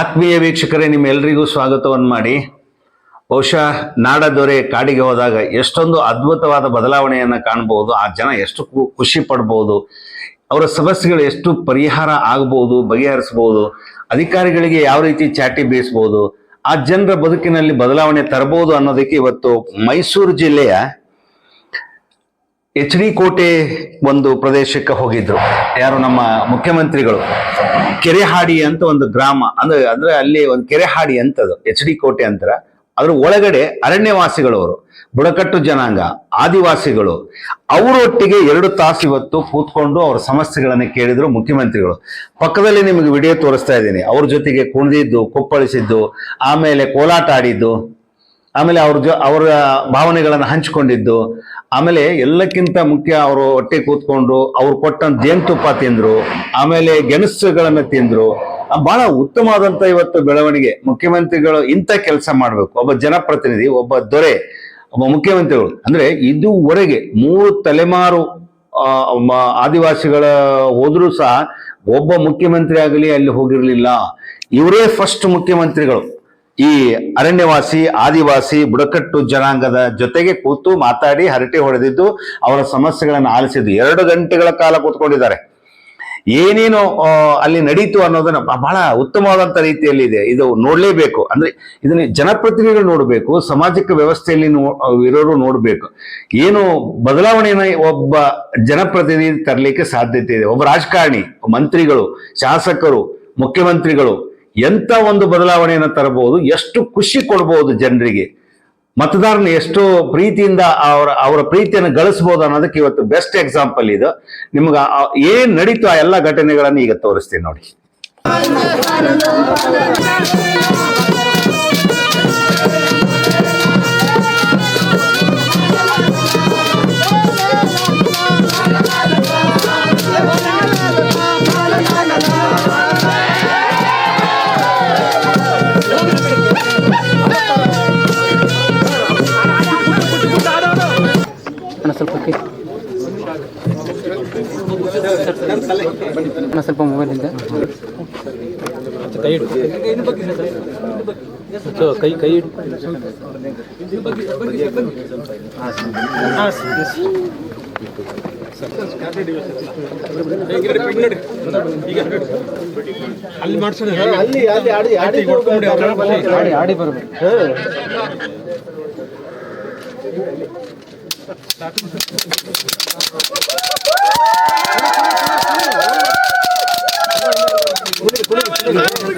ಆತ್ಮೀಯ ವೀಕ್ಷಕರೇ ನಿಮ್ಮೆಲ್ಲರಿಗೂ ಸ್ವಾಗತವನ್ನು ಮಾಡಿ. ಬಹುಶಃ ನಾಡ ದೊರೆ ಕಾಡಿಗೆ ಹೋದಾಗ ಎಷ್ಟೊಂದು ಅದ್ಭುತವಾದ ಬದಲಾವಣೆಯನ್ನು ಕಾಣಬಹುದು ಆ ಜನ ಎಷ್ಟು ಖುಷಿ ಪಡ್ಬೋದು, ಅವರ ಸಮಸ್ಯೆಗಳು ಎಷ್ಟು ಪರಿಹಾರ ಆಗ್ಬೋದು, ಬಗೆಹರಿಸ್ಬೋದು, ಅಧಿಕಾರಿಗಳಿಗೆ ಯಾವ ರೀತಿ ಚಾಟಿ ಬೀಸ್ಬೋದು, ಆ ಜನರ ಬದುಕಿನಲ್ಲಿ ಬದಲಾವಣೆ ತರಬಹುದು ಅನ್ನೋದಕ್ಕೆ ಇವತ್ತು ಮೈಸೂರು ಜಿಲ್ಲೆಯ ಎಚ್ ಡಿ ಕೋಟೆ ಒಂದು ಪ್ರದೇಶಕ್ಕೆ ಹೋಗಿದ್ರು. ಯಾರು ನಮ್ಮ ಮುಖ್ಯಮಂತ್ರಿಗಳು? ಕೆರೆಹಾಡಿ ಅಂತ ಒಂದು ಗ್ರಾಮ, ಅಂದ್ರೆ ಅಂದ್ರೆ ಅಲ್ಲಿ ಒಂದು ಕೆರೆಹಾಡಿ ಅಂತದು ಎಚ್ ಡಿ ಕೋಟೆ ಅಂತರ. ಅದ್ರ ಒಳಗಡೆ ಅರಣ್ಯವಾಸಿಗಳವರು, ಬುಡಕಟ್ಟು ಜನಾಂಗ, ಆದಿವಾಸಿಗಳು, ಅವರೊಟ್ಟಿಗೆ ಎರಡು ತಾಸು ಇವತ್ತು ಕೂತ್ಕೊಂಡು ಅವ್ರ ಸಮಸ್ಯೆಗಳನ್ನ ಕೇಳಿದ್ರು ಮುಖ್ಯಮಂತ್ರಿಗಳು. ಪಕ್ಕದಲ್ಲಿ ನಿಮಗೆ ವಿಡಿಯೋ ತೋರಿಸ್ತಾ ಇದ್ದೀನಿ. ಅವ್ರ ಜೊತೆಗೆ ಕುಣಿದಿದ್ದು, ಕುಪ್ಪಳಿಸಿದ್ದು, ಆಮೇಲೆ ಕೋಲಾಟ ಆಡಿದ್ದು ಆಮೇಲೆ ಅವ್ರ ಜೊ, ಅವರ ಭಾವನೆಗಳನ್ನು ಹಂಚಿಕೊಂಡಿದ್ದು. ಆಮೇಲೆ ಎಲ್ಲಕ್ಕಿಂತ ಮುಖ್ಯ ಅವರು ಹೊಟ್ಟೆ ಕೂತ್ಕೊಂಡು ಅವ್ರು ಕೊಟ್ಟಂತ ಜೇನುತುಪ್ಪ ತಿಂದ್ರು. ಆಮೇಲೆ ಗೆಣಸುಗಳನ್ನು ತಿಂದ್ರು. ಬಹಳ ಉತ್ತಮವಾದಂತ ಇವತ್ತು ಬೆಳವಣಿಗೆ. ಮುಖ್ಯಮಂತ್ರಿಗಳು ಇಂಥ ಕೆಲಸ ಮಾಡಬೇಕು. ಒಬ್ಬ ಜನಪ್ರತಿನಿಧಿ, ಒಬ್ಬ ದೊರೆ, ಒಬ್ಬ ಮುಖ್ಯಮಂತ್ರಿಗಳು. ಅಂದ್ರೆ ಇದುವರೆಗೆ ಮೂರು ತಲೆಮಾರು ಆದಿವಾಸಿಗಳ ಹೋದರೂ ಸಹ ಒಬ್ಬ ಮುಖ್ಯಮಂತ್ರಿ ಆಗಲಿ ಅಲ್ಲಿ ಹೋಗಿರಲಿಲ್ಲ. ಇವರೇ ಫಸ್ಟ್ ಮುಖ್ಯಮಂತ್ರಿಗಳು. ಈ ಅರಣ್ಯವಾಸಿ, ಆದಿವಾಸಿ, ಬುಡಕಟ್ಟು ಜನಾಂಗದ ಜೊತೆಗೆ ಕೂತು ಮಾತಾಡಿ ಹರಟೆ ಹೊಡೆದಿದ್ದು, ಅವರ ಸಮಸ್ಯೆಗಳನ್ನು ಆಲಿಸಿದ್ದು. ಎರಡು ಗಂಟೆಗಳ ಕಾಲ ಕೂತ್ಕೊಂಡಿದ್ದಾರೆ. ಏನೇನು ಅಲ್ಲಿ ನಡೀತು ಅನ್ನೋದನ್ನ ಬಹಳ ಉತ್ತಮವಾದಂತ ರೀತಿಯಲ್ಲಿ ಇದೆ. ಇದು ನೋಡಲೇಬೇಕು. ಅಂದ್ರೆ ಇದನ್ನ ಜನಪ್ರತಿನಿಧಿಗಳು ನೋಡಬೇಕು, ಸಾಮಾಜಿಕ ವ್ಯವಸ್ಥೆಯಲ್ಲಿ ಇರೋರು ನೋಡಬೇಕು. ಏನು ಬದಲಾವಣೆಯನ್ನು ಒಬ್ಬ ಜನಪ್ರತಿನಿಧಿ ತರಲಿಕ್ಕೆ ಸಾಧ್ಯತೆ ಇದೆ. ಒಬ್ಬ ರಾಜಕಾರಣಿ, ಮಂತ್ರಿಗಳು, ಶಾಸಕರು, ಮುಖ್ಯಮಂತ್ರಿಗಳು ಎಂತ ಒಂದು ಬದಲಾವಣೆಯನ್ನು ತರಬಹುದು, ಎಷ್ಟು ಖುಷಿ ಕೊಡಬಹುದು ಜನರಿಗೆ, ಮತದಾರನ ಎಷ್ಟು ಪ್ರೀತಿಯಿಂದ ಅವರ ಅವರ ಪ್ರೀತಿಯನ್ನು ಗಳಿಸಬಹುದು ಅನ್ನೋದಕ್ಕೆ ಇವತ್ತು ಬೆಸ್ಟ್ ಎಕ್ಸಾಂಪಲ್ ಇದು. ನಿಮ್ಗೆ ಏನ್ ನಡೀತು ಆ ಎಲ್ಲ ಘಟನೆಗಳನ್ನು ಈಗ ತೋರಿಸ್ತೀನಿ ನೋಡಿ. ಕೈ ಕೈ ಅಲ್ಲಿ ಮಾಡ್ಸೋಣ ಅಲ್ಲಿ ಆಡಿ ಆಡಿ ಬರ್ಬೇಕು ಬಂದಿಲ್ಲ ಕಣೆ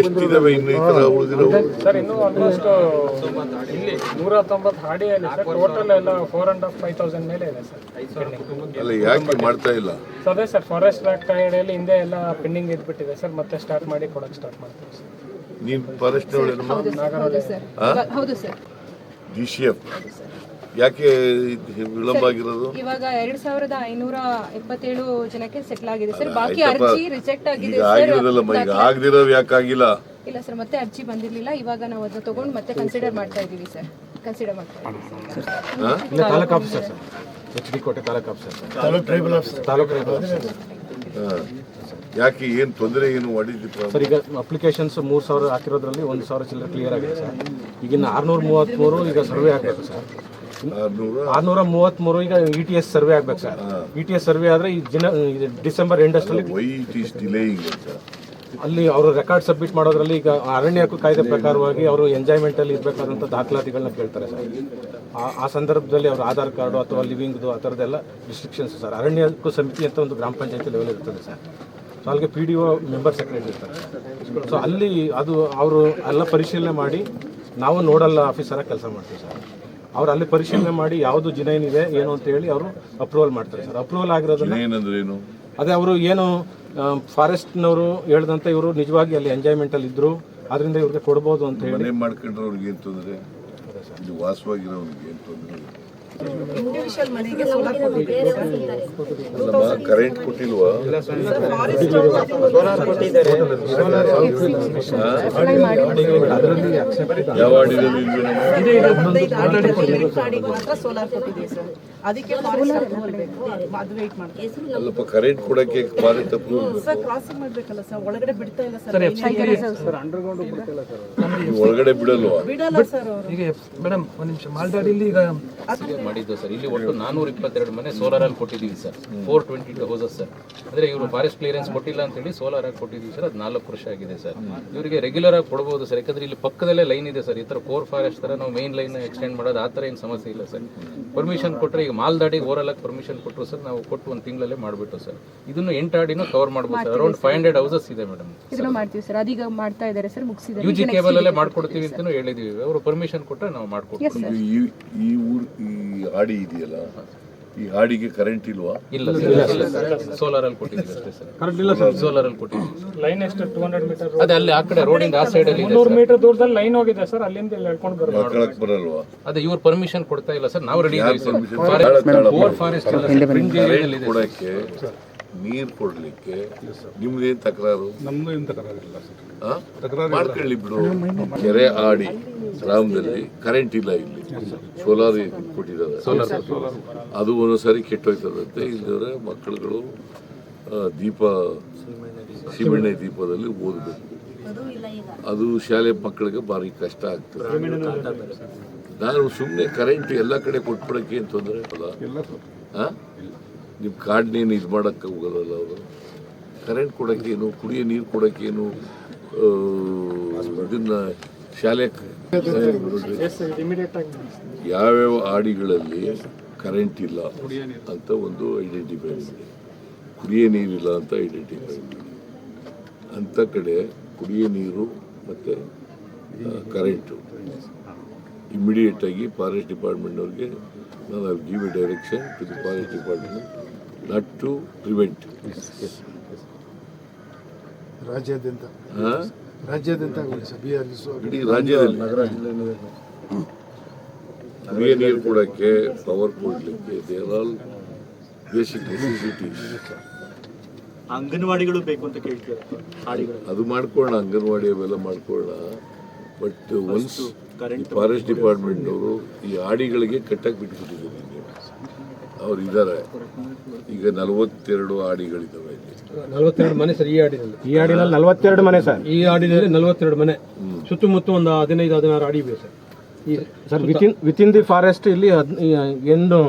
ಎಷ್ಟಿದಾವೆ ಇನ್ನು ಈ ತರ ಉಳಿದಿರೋ ಸರ್ ಇನ್ನೂ ಆಲ್ಮೋಸ್ಟ್ ಇಲ್ಲಿ ನೂರ ತೊಂಬತ್ತು ಹಾಡಿ ಸರ್ ಟೋಟಲ್ ಎಲ್ಲ four and half five thousand ಮೇಲೆ ಇದೆ ಸರ್. ಅಲ್ಲ ಯಾಕೆ ಮಾಡ್ತಾ ಇಲ್ಲ? ಸರ್ ಅದೇ ಸರ್ ಫಾರೆಸ್ಟ್ ಆಕ್ಟ್ ಅಡಿಯಲ್ಲಿ ಹಿಂದೆ ಎಲ್ಲ ಪೆಂಡಿಂಗ್ ಇದ್ಬಿಟ್ಟಿದೆ ಸರ್ ಮತ್ತೆ ಸ್ಟಾರ್ಟ್ ಮಾಡಿ ಕೊಡೋಕೆ ಸ್ಟಾರ್ಟ್ ಮಾಡ್ತೀವಿ ಸರ್. ನೀನು ಫಾರೆಸ್ಟ್ ಹೌದು ಸರ್ ಹೌದು ಸರ್. ಇವಾಗ- ಹೌದು ಸರ್. ಡಿ ಸಿ ಎಫ್ ಯಾಕೆ ಇದು ವಿಳಂಬ ಆಗಿರೋದು ಇವಾಗ ಎರಡ್ ಸಾವಿರದ ಐನೂರ ಎಪ್ಪತ್ತೇಳು ಜನಕ್ಕೆ ಸೆಟ್ಲ್ ಆಗಿದೆ ಸರ್. ಬಾಕಿ ಅರ್ಜಿ ರಿಜೆಕ್ಟ್ ಆಗಿದೆ ಈಗ ಸರ್ ಆಗಿರೋದಲ್ಲಮ್ಮ ಈಗ ಆಗದಿರೋರು ಯಾಕೆ ಆಗಿಲ್ಲ? ಇಲ್ಲ ಸರ್ ಮತ್ತೆ ಅರ್ಜಿ ಬಂದಿರಲಿಲ್ಲ. ಇವಾಗ ನಾವು ಅದನ್ನ ತಗೊಂಡು ಮತ್ತೆ ಕನ್ಸಿಡರ್ ಮಾಡ್ತಾ ಇದ್ದೀವಿ ಸರ್. ಕನ್ಸಿಡರ್ ಮಾಡ್ತಾ ಇದೀವಿ ಸರ್ ಹಾ? ಇಲ್ಲ taluk officer sir. H D Kote taluk officer sir. Taluk tribal officer taluk tribal officer ಯಾಕೆ ಏನು ತೊಂದರೆ ಏನು ಮಾಡಿದ್ದು ಸರ್ ಈಗ ಅಪ್ಲಿಕೇಶನ್ಸ್ ಮೂರು ಸಾವಿರ ಹಾಕಿರೋದ್ರಲ್ಲಿ ಒಂದು ಸಾವಿರ ಚಿಲ್ಲರೆ ಕ್ಲಿಯರ್ ಆಗಿದೆ ಸರ್. ಈಗಿನ ಆರುನೂರ ಮೂವತ್ತ್ಮೂರು ಈಗ ಸರ್ವೆ ಆಗಬೇಕು ಸರ್. ಆರ್ನೂರ ಆರ್ನೂರ ಮೂವತ್ತ್ಮೂರು ಈಗ ಇ ಟಿ ಎಸ್ ಸರ್ವೆ ಆಗ್ಬೇಕು sir. E T S survey ಆದ್ರೆ ಈ ದಿನ ಇದು ಡಿಸೆಂಬರ್ ಎಂಡ್ ಅಷ್ಟರಲ್ಲಿ ಇಟ್ ಡಿಲೇಯಿಂಗ್ ಅಂತ? ಅಲ್ಲಿ ಅವರು ರೆಕಾರ್ಡ್ ಸಬ್ಮಿಟ್ ಮಾಡೋದ್ರಲ್ಲಿ ಈಗ ಅರಣ್ಯ ಹಕ್ಕು ಕಾಯ್ದೆ ಪ್ರಕಾರವಾಗಿ ಅವರು ಎಂಜಾಯ್ಮೆಂಟ್ ಅಲ್ಲಿ ಇರಬೇಕಾದಂಥ ದಾಖಲಾತಿಗಳನ್ನ ಕೇಳ್ತಾರೆ ಸರ್. ಆ- ಆ ಸಂದರ್ಭದಲ್ಲಿ ಅವ್ರ ಆಧಾರ್ ಕಾರ್ಡು ಅಥವಾ ಲಿವಿಂಗ್ದು ಆ ಥರದ್ದೆಲ್ಲ ರಿಸ್ಟ್ರಿಕ್ಷನ್ಸ್ ಸರ್. ಅರಣ್ಯ ಹಕ್ಕು ಸಮಿತಿ ಅಂತ ಒಂದು ಗ್ರಾಮ ಪಂಚಾಯತಿ ಲೆವೆಲ್ ಇರ್ತದೆ ಸರ್. ಸೊ ಅಲ್ಲಿಗೆ P D O member secretary ಇರ್ತಾರೆ. ಸೊ ಅಲ್ಲಿ ಅದು ಅವರು ಎಲ್ಲ ಪರಿಶೀಲನೆ ಮಾಡಿ ನಾವು ನೋಡಲ್ಲ ಆಫೀಸರ ಕೆಲಸ ಮಾಡ್ತೀವಿ ಸರ್. ಅವ್ರು ಅಲ್ಲಿ ಪರಿಶೀಲನೆ ಮಾಡಿ ಯಾವುದು ಜಿನೈನ್ ಇದೆ ಏನು ಅಂತ ಹೇಳಿ ಅವರು ಅಪ್ರೂವಲ್ ಮಾಡ್ತಾರೆ ಸರ್. ಅಪ್ರೂವಲ್ ಆಗಿರೋದನ್ನ ಏನಂದ್ರೆ ಏನು? ಅದೇ ಅವರು ಏನು ಫಾರೆಸ್ಟ್ನವರು ಹೇಳ್ದಂತೆ ಇವರು ನಿಜವಾಗಿ ಅಲ್ಲಿ ಎಂಜಾಯ್ಮೆಂಟ್ ಅಲ್ಲಿ ಇದ್ರು. ಅದರಿಂದ ಇವ್ರಿಗೆ ಕೊಡ್ಬೋದು ಅಂತ ಹೇಳಿ ಮಾಡ್ಕೊಂಡ್ರೆ ಅವ್ರಿಗೆ ಏನ್ ತೊಂದರೆ? ವಾಸವಾಗಿರೋರಿಗೆ ಏನ್ ತೊಂದರೆ? ಕರೆಂಟ್ ಕೊಟ್ಟಿಲ್ವಾ ಯಾವ ಆಡಿದಲ್ಲಿ ಮಾತ್ರ ಸೋಲಾರ್ ಕೊಟ್ಟಿದ್ದೀವಿ. ಸರ್ ಅದಕ್ಕೆ ಅದು ಅಲ್ಲಪ್ಪ ಕರೆಂಟ್ ಕೊಡಕ್ಕೆ ಫಾರೆಸ್ಟ್ ಅಪ್ರೂವಲ್ ಸರ್ ಕ್ರಾಸಿಂಗ್ ಮಾಡ್ಬೇಕಲ್ಲ ಸರ್? ಒಳಗಡೆ ಬಿಡ್ತಾ ಇಲ್ಲ ಸರ್. ಒಳಗಡೆ ಬಿಡಲ್ವಾ? ಬಿಡಲ್ಲ ಸರ್ ಈಗ ಮೇಡಮ್ ಒಂದು ನಿಮಿಷ. ಮಾಲ್ದಾಡಿಲಿ ಈಗ ಮಾಡಿದ್ದು ಸರ್. ಇಲ್ಲಿ ಒಟ್ಟು ನಾನೂರ ಇಪ್ಪತ್ತೆರಡು ಮನೆ ಸೋಲಾರ್ ಅಲ್ಲಿ ಕೊಟ್ಟಿದ್ದೀವಿ sir. Four twenty two houses sir. ಅಂದ್ರೆ ಇವರು ಫಾರೆಸ್ಟ್ ಕ್ಲಿಯರೆನ್ಸ್ ಕೊಟ್ಟಿಲ್ಲ ಅಂತ ಹೇಳಿ ಸೋಲಾರ್ ಆಗಿ ಕೊಟ್ಟಿದ್ದೀವಿ ಸರ್. ಅದು ನಾಲ್ಕು ವರ್ಷ ಆಗಿದೆ ಸರ್. ಇವರಿಗೆ ರೆಗ್ಯುಲರ್ ಆಗಿ ಕೊಡ್ಬೋದು ಸರ್. ಯಾಕಂದ್ರೆ ಇಲ್ಲಿ ಪಕ್ಕದಲ್ಲೇ ಲೈನ್ ಇದೆ ಸರ್. ಈ ಥರ ಕೋರ್ ಫಾರೆಸ್ಟ್ ಥರ ನಾವು ಮೇನ್ ಲೈನ್ ಎಕ್ಸ್ಟೆಂಡ್ ಮಾಡೋದು ಆ ಥರ ಏನು ಸಮಸ್ಯೆ ಇಲ್ಲ ಸರ್. ಪರ್ಮಿಷನ್ ಕೊಟ್ಟರೆ ಈಗ ಮಾಲ್ದಾಡಿಗೆ ಓರಲ್ ಆಗಿ ಪರ್ಮಿಷನ್ ಕೊಟ್ಟರು ಸರ್. ನಾವು ಕೊಟ್ಟು ಒಂದು ತಿಂಗಳಲ್ಲೇ ಮಾಡಿಬಿಟ್ಟು ಸರ್. ಇದನ್ನು ಎಂಟು ಆಡಿನೂ ಕವರ್ ಮಾಡ್ಬೋದು sir. Around five hundred houses ಇದೆ ಮೇಡಮ್ ಇದನ್ನ ಮಾಡ್ತೀವಿ ಸರ್. ಅದೀಗ ಮಾಡ್ತಾ ಇದ್ದಾರೆ ಸರ್. ಮುಗಿಸಿದ್ದಾರೆ. ಯು ಜಿ ಕೇಬಲ್ ಅಲ್ಲೇ ಮಾಡ್ಕೊಡ್ತೀವಿ ಅಂತಲೂ ಹೇಳಿದೀವಿ. ಅವರು ಪರ್ಮಿಷನ್ ಕೊಟ್ಟರೆ ನಾವು ಮಾಡ್ಕೊಡ್ತೀವಿ. ಈ ಊರ್ ಈ ಹಾಡಿ ಇದೆಯಲ್ಲ? ಈ ಹಾಡಿಗೆ ಕರೆಂಟ್ ಇಲ್ವಾ? ಇಲ್ಲ ಸರ್ ಸೋಲಾರ್ ಅಲ್ಲಿ ಕೊಟ್ಟಿದ್ದೀವಿ ಅಷ್ಟೇ ಸರ್. ಸೋಲಾರ್ ಅಲ್ಲಿ ಕೊಟ್ಟಿದ್ದೀವಿ. ಲೈನ್ ಎಷ್ಟು? ಟೂ ಹಂಡ್ರೆಡ್ ಮೀಟರ್ ಅದೇ ಅಲ್ಲಿ ಆ ಕಡೆ ರೋಡಿಂದ ಆ ಸೈಡ್ ಅಲ್ಲಿ ನೂರು ಸರ್. ಮೀಟರ್ ದೂರದಲ್ಲಿ ಲೈನ್ ಹೋಗಿದೆ ಸರ್ ಅಲ್ಲಿಂದ ಇಲ್ಲಿ ಹೇಳ್ಕೊಂಡು ಬರ್ಬೋದು ಹಾಕೊಳಕ್ ಬರಲ್ವಾ? ಅದೇ ಇವ್ರು ಪರ್ಮಿಷನ್ ಕೊಡ್ತಾ ಇಲ್ಲ ಸರ್ ನಾವು ರೆಡಿ ಇದ್ದೀವಿ? ಸರ್. ಓವರ್ ಫಾರೆಸ್ಟ್ ಕರೆಂಟ್ ಕೊಡಕ್ಕೆ ನೀರ್ ಕೊಡ್ಲಿಕ್ಕೆ ನಿಮ್ದೇನ್ ತಕರಾರು? ನಮ್ದು ಏನು ತಕರಾರಿಲ್ಲ ಸರ್. ಆ? ಮಾಡ್ಕೊಳ್ಳಿ ಬಿಡು. ಕೆರೆ ಆಡಿ ಗ್ರಾಮದಲ್ಲಿ ಕರೆಂಟ್ ಇಲ್ಲ ಇಲ್ಲಿ. ಸೋಲಾರ್ ಕೊಟ್ಟಿದ್ದಾರೆ. ಅದು ಒಂದೊಂದ್ಸರಿ ಕೆಟ್ಟೋಯ್ತದಂತೆ. ಇಲ್ಲದ್ರೆ ಮಕ್ಕಳುಗಳು ದೀಪ ಸೀಮೆಣ್ಣೆ ದೀಪದಲ್ಲಿ ಓದಬೇಕು. ಅದು ಶಾಲೆ ಮಕ್ಕಳಿಗೆ ಭಾರಿ ಕಷ್ಟ ಆಗ್ತದೆ. ನಾನು ಸುಮ್ಮನೆ ಕರೆಂಟ್ ಎಲ್ಲ ಕಡೆ ಕೊಟ್ಬಿಡಕ್ಕೆ ಏನು ತೊಂದರೆ ಅಲ್ಲ ಹಾಂ ನಿಮ್ಮ ಕಾರ್ಡ್ನೇನು ಇದು ಮಾಡೋಕ್ಕೆ ಹೋಗೋದಲ್ಲ ಅವರು? ಕರೆಂಟ್ ಕೊಡೋಕ್ಕೇನು ಕುಡಿಯೋ ನೀರು ಕೊಡೋಕ್ಕೇನು? ಇದನ್ನ ಶಾಲೆ ಯಾವ್ಯಾವ ಆಡಿಗಳಲ್ಲಿ ಕರೆಂಟ್ ಇಲ್ಲ ಅಂತ ಒಂದು ಐಡೆಂಟಿಫೈ ಮಾಡಿ. ಕುಡಿಯ ನೀರಿಲ್ಲ ಅಂತ ಐಡೆಂಟಿಫೈ ಮಾಡಿ. ಅಂಥ ಕಡೆ ಕುಡಿಯೋ ನೀರು ಮತ್ತು ಕರೆಂಟು ಇಮಿಡಿಯೇಟ್ ಆಗಿ ಫಾರೆಸ್ಟ್ ಡಿಪಾರ್ಟ್ಮೆಂಟ್ನವ್ರಿಗೆ ನಾನು give a direction to the forest department not to prevent ರಾಜ್ಯಾದ್ಯಂತ. ರಾಜ್ಯಾದ್ಯಂತ ಆಗೋದು ಸರ್ ಇಡೀ ರಾಜ್ಯದಲ್ಲಿ? ಕುಡಿಯೋ ನೀರು ಕೊಡೋಕ್ಕೆ ಪವರ್ ಕೊಡಲಿಕ್ಕೆ ದೇರ್ ಆಲ್ ಬೇಸಿಕ್ ನೆಸೆಸಿಟೀಸ್ ಅಂಗನವಾಡಿಗಳು ಬೇಕು ಅಂತ ಕೇಳ್ತೀರಾ? ಅದು ಮಾಡ್ಕೊಳ್ಳೋಣ ಅಂಗನವಾಡಿ ಅವೆಲ್ಲ ಮಾಡ್ಕೊಳ್ಳೋಣ. ಬಟ್ ಒನ್ಸ್ ಫಾರೆಸ್ಟ್ ಡಿಪಾರ್ಟ್ಮೆಂಟ್ನವರು ಈ ಆಡಿಗಳಿಗೆ ಕಟ್ಟಕ್ಕೆ ಬಿಟ್ಬಿಟ್ಟಿದ್ದಾರೆ. ನೀವು ಅವ್ರು ಇದ್ದಾರೆ. ಈಗ ನಲವತ್ತೆರಡು ಆಡಿಗಳಿದ್ದಾವೆ ಇಲ್ಲಿ. ನಲವತ್ತೆರಡು ಮನೆ ಸರ್ ಈ ಹಾಡಿನಲ್ಲಿ. ಈ ಆಡಿನಲ್ಲಿ ನಲವತ್ತೆರಡು ಮನೆ ಸರ್. ಈ ಆಡಿನಲ್ಲಿ ನಲವತ್ತೆರಡು ಮನೆ. ಸುತ್ತಮುತ್ತ ಒಂದು ಹದಿನೈದು ಹದಿನಾರು ಅಡಿ ಇವೆ ಸರ್. ಈ sir within within the forest ಇಲ್ಲಿ ಹದ್ ಏನು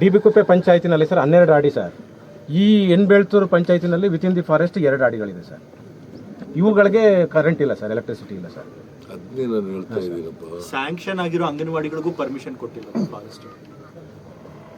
ಡಿ ಬಿ ಕುಪ್ಪೆ ಪಂಚಾಯತಿನಲ್ಲಿ ಸರ್ ಹನ್ನೆರಡು ಅಡಿ ಸರ್. ಈ ಎನ್ ಬೆಳ್ತೂರು ಪಂಚಾಯತಿನಲ್ಲಿ ವಿತಿನ್ ದಿ ಫಾರೆಸ್ಟ್ ಎರಡು ಅಡಿಗಳಿದೆ ಸರ್. ಇವುಗಳಿಗೆ ಕರೆಂಟ್ ಇಲ್ಲ ಸರ್ ಎಲೆಕ್ಟ್ರಿಸಿಟಿ ಇಲ್ಲ ಸರ್. ಸ್ಯಾಂಕ್ಷನ್ ಆಗಿರೋ ಅಂಗನವಾಡಿಗಳಿಗೂ ಪರ್ಮಿಷನ್ ಕೊಟ್ಟಿಲ್ಲ ಫಾರೆಸ್ಟ್ ಹೌದಾ ಸಾಹೇಬ್ರು ಹೇಳ್ತಾ ಇದ್ದಾರೆ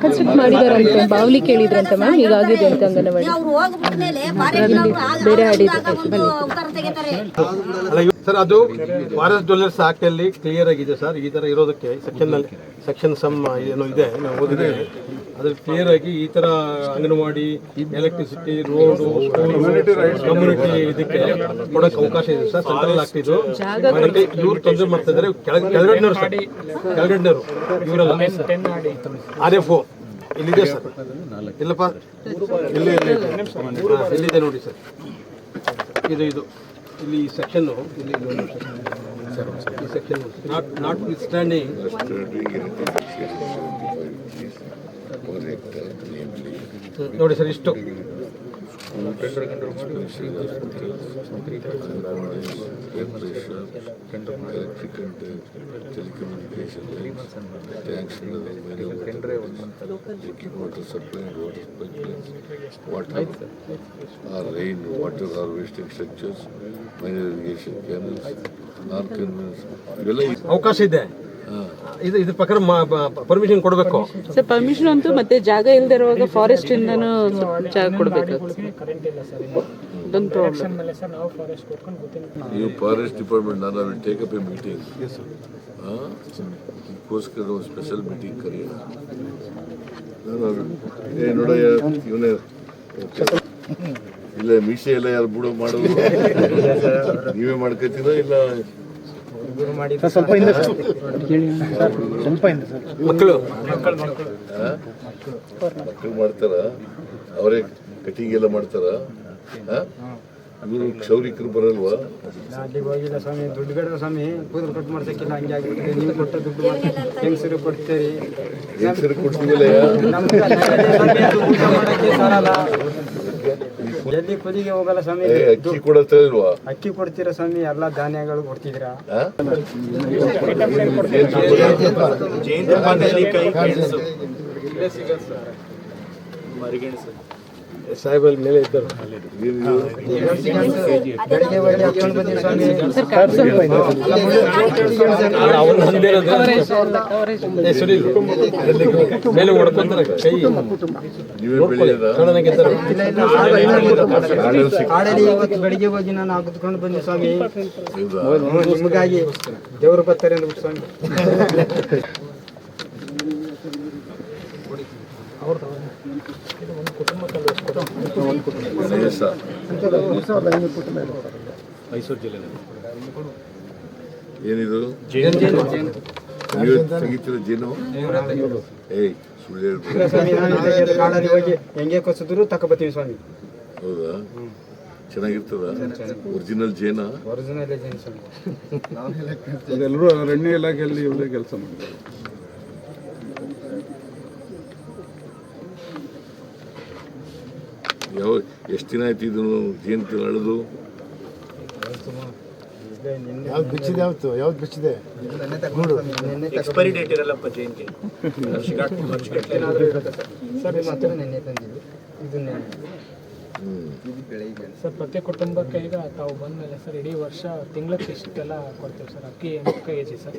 ಕನ್ಸ್ಟ್ರಕ್ಟ್ ಮಾಡಿದಾರಂತೆ ಬಾವ್ಲಿ ಕೇಳಿದ್ರಂತೆ ಮ್ಯಾಮ್ ಹೀಗಾಗಿದೆ ಅಂತ ಅಂಗನವಾಡಿ. ಬೇರೆ ಹಾಡಿದೆ ಸರ್ ಅದು ಫಾರೆಸ್ಟ್ ಡ್ವೆಲ್ಲರ್ಸ್ ಆಕ್ಟ್ ಅಲ್ಲಿ ಕ್ಲಿಯರ್ ಆಗಿದೆ ಸರ್. ಈ ತರ ಇರೋದಕ್ಕೆ ಸೆಕ್ಷನ್ನಲ್ಲಿ ಸೆಕ್ಷನ್ ಸಮ್ ಏನೋ ಇದೆ ನಾವು ಓದಿದ್ದೀವಿ. ಅದ್ರಲ್ಲಿ ಕ್ಲಿಯರ್ ಆಗಿ ಈ ತರ ಅಂಗನವಾಡಿ ಎಲೆಕ್ಟ್ರಿಸಿಟಿ ರೋಡ್ ಕಮ್ಯುನಿಟಿ ಇದಕ್ಕೆ ಕೊಡಕ್ ಅವಕಾಶ ಇದೆ ಸರ್ ಸೆಂಟ್ರಲ್ ಆಕ್ಟ್ ಇದು. ಅದಕ್ಕೆ ಇವ್ರು ತೊಂದರೆ ಮಾಡ್ತಾ ಇದ್ದಾರೆ ಕೆಳಗ್- ಕೆಳಗಡೆನವ್ರು ಸರ್ ಕೆಳಗಡೆನವ್ರು ಇವರೆಲ್ಲ. ಆಡಿ ಆರ್ ಎಫ್ ಓ ಇಲ್ಲಿದೆ ಸರ್. ಇಲ್ಲಪ್ಪ? ಇಲ್ಲಿ ಇಲ್ಲಿದೆ ನೋಡಿ ಸರ್. ಇದು ಇದು. ಇಲ್ಲಿ ಈ ಸೆಕ್ಷನ್ ಇಲ್ಲಿ. ಈ section not notwithstanding ನೋಡಿ ಸರ್ ಇಷ್ಟು. ಬೆಂಡ್ರ ಕಂಟ್ರೋಲ್ ಶ್ರೀಕೃಷ್ಣ ಸಂಘಿಕಾ ಕಾರ್ಯಕ್ರಮಕ್ಕೆ ಎಲ್ಲರಿಗೂ ಶಿಖೆ ಕಂಟ್ರೋಲ್ ಫಿಕೆಂಟ್ ತೆಲುಕುನ ದೇಶದಲ್ಲಿ what right a rain water are waste structures mining action can be higher ಅವಕಾಶ ಇದೆ ಇದು ಇದ್ರ ಪ್ರಕಾರ ಪರ್ಮಿಷನ್ ಕೊಡಬೇಕು. ಸರ್ ಪರ್ಮಿಷನ್ ಅಂತೂ ಮತ್ತೆ ಜಾಗ ಇಲ್ಲದೆ ಇರುವಾಗ ಫಾರೆಸ್ಟ್ ಇಂದನೂ ಜಾಗ ಕೊಡಬೇಕು ಕರೆಂಟ್ ಇಲ್ಲ ಸರ್ ಅದೊಂದು ಪ್ರಾಬ್ಲಮ್ ಆಮೇಲೆ ಸರ್ ನಾವು ಫಾರೆಸ್ಟ್ ಡಿಪಾರ್ಟ್ಮೆಂಟ್ ನಾನು ಅಲ್ಲಿ ಟೇಕ್ ಅಪ್ ಎ ಮೀಟಿಂಗ್ ಇದಕ್ಕೋಸ್ಕರ ಒಂದು ಸ್ಪೆಷಲ್ ಮೀಟಿಂಗ್ ಕರೆಯೋಣ. ಏ ನೋಡಯ್ಯ ಇವನೇ ಇಲ್ಲ ಮೀಸೆ ಎಲ್ಲ ಯಾರು ಬಿಡೋ ಮಾಡೋದು? ನೀವೇ ಮಾಡ್ಕೋತೀರಾ ಇಲ್ಲ ಸ್ವಲ್ಪ ಹಿಂದೆ ಸರ್. ಸ್ವಲ್ಪ ಹಿಂದೆ ಸರ್. ಮಕ್ಕಳು? ಮಕ್ಕಳು ಮಾಡ್ತಾರ ಅವರೇ ಕಟಿಂಗ್ ಎಲ್ಲ ಮಾಡ್ತಾರ ಇವರು ಕ್ಷೌರಿಕರು ಬರಲ್ವಾ? ಅಲ್ಲಿ ಹೋಗಿಲ್ಲ ಸ್ವಾಮಿ. ದುಡ್ಡು ಬೇಡ ಸ್ವಾಮಿ. ಕೂದಲು ಕಟ್ ಮಾಡ್ಸಕ್ಕಿಲ್ಲ ಹಂಗೆ ಆಗಿಬಿಟ್ಟಿದೆ. ನೀವು ಕೊಟ್ಟ ದುಡ್ಡು ಹೆಂಗಸರು ಕೊಡ್ತೀರಿ? ಹೆಸರು ಕೊಡ್ತೀವಲ್ಲ ನಮ್ಗೆ ಸ್ವಾಮಿ ಅದು ಊಟ ಮಾಡಕ್ಕೆ ಸಾಲಲ್ಲ ಎಲ್ಲಿ ಕುದಿಗೆ ಹೋಗಲ್ಲ ಸ್ವಾಮಿ? ಏ, ಅಕ್ಕಿ ಕೊಡತ್ತಾ ಇಲ್ವಾ? ಅಕ್ಕಿ ಕೊಡ್ತೀರಾ ಸ್ವಾಮಿ? ಎಲ್ಲ ಧಾನ್ಯಗಳು ಕೊಡ್ತಿದ್ದೀರಾ? ಆ? ಸಾಹೇಬ್ ಅಲ್ಲಿ ಮೇಲೆ ಇದ್ದರು ನೀನು ಮೇಲೆ ಇದ್ದರು ಮೇಲೆ ಕೈ ಬೆಳಿಗ್ಗೆ ನಾನು ಬಂದೆ ಸ್ವಾಮಿ ನಿಮಗಾಗಿ ದೇವರು ಬರ್ತಾರೆ ಸ್ವಾಮಿ ಮೈಸೂರು ಜಿಲ್ಲೆ ಏನಿದು ತೆಗಿತೀರ ಜೇನು? ಏಯ್ ಸುಳ್ಳು ಕಾಡಲ್ಲಿ ಹೋಗಿ ಹೆಂಗೆ ಕೊಸಿದ್ರು ತಕೊಬತ್ತೀವಿ ಸ್ವಾಮಿ ಹೌದಾ? ಚೆನ್ನಾಗಿರ್ತದ? ಒರಿಜಿನಲ್ ಜೇನ? ಒರಿಜಿನಲ್ ಜೇನು ಸ್ವಾಮಿ. ಅದೆಲ್ಲರೂ ಅರಣ್ಯ ಇಲಾಖೆಯಲ್ಲಿ ಇವರೇ ಕೆಲಸ ಮಾಡಿದ್ದಾರೆ ಯಾವ ಎಷ್ಟು ದಿನ ಆಯ್ತು ಇದನ್ನು ಜಯಂತಿ ನಡೆದು? ಯಾವ್ದು ಬಿಚ್ಚಿದೆ ಯಾವತ್ತು? ಯಾವ್ದು ಬಿಚ್ಚಿದೆ? ಎಕ್ಸ್ಪೈರಿ ಡೇಟ್ ಇರಲ್ಲಪ್ಪ ಜಯಂತಿ ಏನಾದರೂ ಇರುತ್ತೆ ಸರ್ ಸರ್ ಮಾತ್ರ ನೆನ್ನೆ ತಂದಿದ್ದು. ಇದು ನೆನ್ನೆ ಸರ್ ಪ್ರತಿ ಕುಟುಂಬಕ್ಕೆ ಈಗ ತಾವು ಬಂದಮೇಲೆ ಸರ್ ಇಡೀ ವರ್ಷ ತಿಂಗ್ಳಕ್ಕೆ ಇಷ್ಟೆಲ್ಲ ಕೊಡ್ತೀವಿ ಸರ್ ಅಕ್ಕಿ ಎಂಟು ಕೆ ಜಿ ಸರ್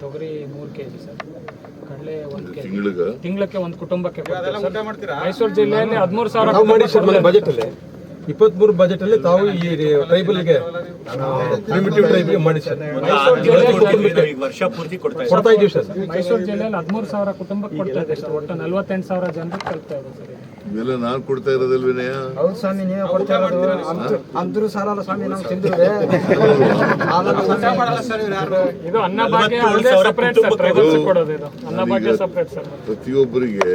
ತೊಗರಿ ಮೂರು ಕೆ ಜಿ ಸರ್ ಕಡಲೆ ಒಂದು ಕೆ ಜಿ ತಿಂಗ್ಳಕ್ಕೆ ತಿಂಗಳಕ್ಕೆ ಒಂದು ಕುಟುಂಬಕ್ಕೆ ಕೊಡ್ತೀವಿ ಸರ್. ಮೈಸೂರು ಜಿಲ್ಲೆಯಲ್ಲಿ ಹದಿಮೂರು ಸಾವಿರ ಇಪ್ಪತ್ಮೂರು ಬಜೆಟ್ ಅಲ್ಲಿ ತಾವು ಈ ಟ್ರೈಬಲ್ಗೆ ಪ್ರಿಮಿಟಿವ್ ಟ್ರೈಬ್ಗೆ ಮಾಡಿ ಸರ್ ವರ್ಷ ಪೂರ್ತಿ ಕೊಡ್ತಾ ಇದೀವಿ ಸರ್. ಮೈಸೂರು ಜಿಲ್ಲೆಯಲ್ಲಿ ಹದಿಮೂರು ಸಾವಿರ ಕುಟುಂಬಕ್ಕೆ ಕೊಡ್ತಾ ಇದೆ ಸರ್. ಒಟ್ಟು ನಲ್ವತ್ತೆಂಟು ಸಾವಿರ ಜನರಿಗೆ ತಲುಪ್ತಾ ಇದೆ ಸರ್ ಇದು. ಇವೆಲ್ಲ ನಾನು ಕೊಡ್ತಾ ಇರೋದಲ್ವೇನಯ್ಯ? ಹೌದು ಸ್ವಾಮಿ ನೀವೇ ಕೊಡ್ತಾ ಇರೋದು ಅಂದ್ರು ಸಾಲಲ್ಲ ಸ್ವಾಮಿ ನಾವು ತಿಂದ್ರೆ ಇದು ಅನ್ನಭಾಗ್ಯ ಸಪರೇಟ್ ಸರ್ ಟ್ರೈಬಲ್ಸ್ ಕೊಡೋದು. ಇದು. Annabhagya separate sir. ಪ್ರತಿಯೊಬ್ಬರಿಗೆ